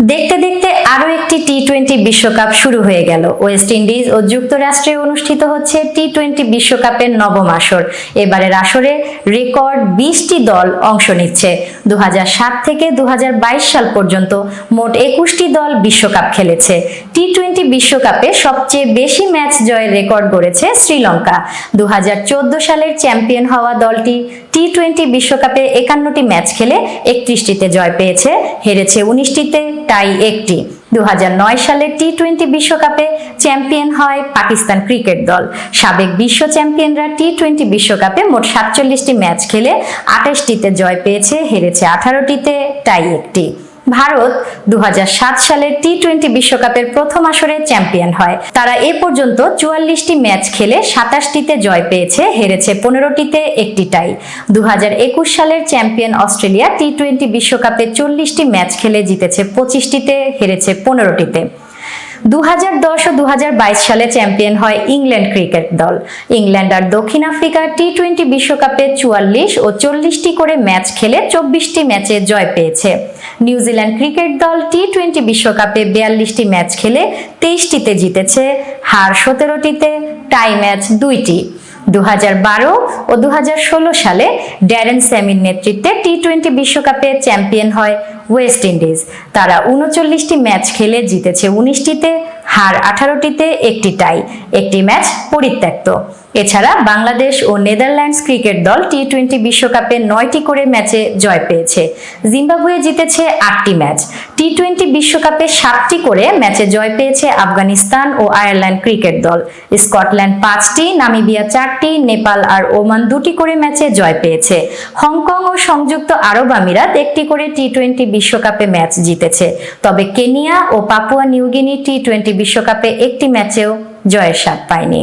দেখতে দেখতে আরও একটি টি টোয়েন্টি বিশ্বকাপ শুরু হয়ে গেল। ওয়েস্ট ইন্ডিজ ও যুক্তরাষ্ট্রে অনুষ্ঠিত হচ্ছে টি টোয়েন্টি বিশ্বকাপের নবম আসর। এবারের আসরে রেকর্ড বিশটি দল অংশ নিচ্ছে। দু হাজার সাত থেকে দু হাজার বাইশ সাল পর্যন্ত মোট একুশটি দল বিশ্বকাপ খেলেছে। টি টোয়েন্টি বিশ্বকাপে সবচেয়ে বেশি ম্যাচ জয়ের রেকর্ড গড়েছে শ্রীলঙ্কা। দু হাজার চোদ্দ সালের চ্যাম্পিয়ন হওয়া দলটি টি টোয়েন্টি বিশ্বকাপে একান্নটি ম্যাচ খেলে একত্রিশটিতে জয় পেয়েছে। হেরেছে উনিশটিতে টাই একটি। দু হাজার নয় সালে টি টোয়েন্টি বিশ্বকাপে চ্যাম্পিয়ন হয় পাকিস্তান ক্রিকেট দল। সাবেক বিশ্ব চ্যাম্পিয়নরা টি টোয়েন্টি বিশ্বকাপে মোট সাতচল্লিশটি ম্যাচ খেলে আঠাশটিতে জয় পেয়েছে, হেরেছে আঠারোটিতে তাই একটি। ভারত দু সালের টি টোয়েন্টি বিশ্বকাপের প্রথম আসরে চ্যাম্পিয়ন হয়। তারা এ পর্যন্ত চুয়াল্লিশটি ম্যাচ খেলে সাতাশটিতে জয় পেয়েছে, হেরেছে পনেরোটিতে একটি টাই দু হাজার একুশ সালের চ্যাম্পিয়ন অস্ট্রেলিয়া টি টোয়েন্টি বিশ্বকাপে চল্লিশটি ম্যাচ খেলে জিতেছে পঁচিশটিতে, হেরেছে পনেরোটিতে। দু হাজার দশ ও দু হাজার বাইশ সালে চ্যাম্পিয়ন হয় ইংল্যান্ড ক্রিকেট দল। ইংল্যান্ড আর দক্ষিণ আফ্রিকা টি টোয়েন্টি বিশ্বকাপে চুয়াল্লিশ ও চল্লিশটি করে ম্যাচ খেলে চব্বিশটি ম্যাচে জয় পেয়েছে। নিউজিল্যান্ড ক্রিকেট দল টি টোয়েন্টি বিশ্বকাপে বিয়াল্লিশটি ম্যাচ খেলে তেইশটিতে জিতেছে। হার সতেরোটিতে টাই ম্যাচ দুইটি। দু হাজার বারো ও দু হাজার ষোলো সালে ড্যারেন স্যামির নেতৃত্বে টি টোয়েন্টি বিশ্বকাপে চ্যাম্পিয়ন হয় ওয়েস্ট ইন্ডিজ। তারা উনচল্লিশটি ম্যাচ খেলে জিতেছে উনিশটিতে, হার আঠারোটিতে, একটি টাই। একটি ম্যাচ পরিত্যক্ত। এছাড়া বাংলাদেশ ও নেদারল্যান্ডস ক্রিকেট দল টি টোয়েন্টি বিশ্বকাপে নয়টি করে ম্যাচে জয় পেয়েছে। জিম্বাবুয়ে জিতেছে আটটি ম্যাচ। টি টোয়েন্টি বিশ্বকাপে সাতটি করে ম্যাচে জয় পেয়েছে আফগানিস্তান ও আয়ারল্যান্ড ক্রিকেট দল। স্কটল্যান্ড পাঁচটি, নামিবিয়া চারটি, নেপাল আর ওমান দুটি করে ম্যাচে জয় পেয়েছে। হংকং ও সংযুক্ত আরব আমিরাত একটি করে টি টোয়েন্টি বিশ্বকাপে ম্যাচ জিতেছে। তবে কেনিয়া ও Papua New Guinea T twenty বিশ্বকাপে একটি ম্যাচেও জয়ের স্বাদ পায়নি।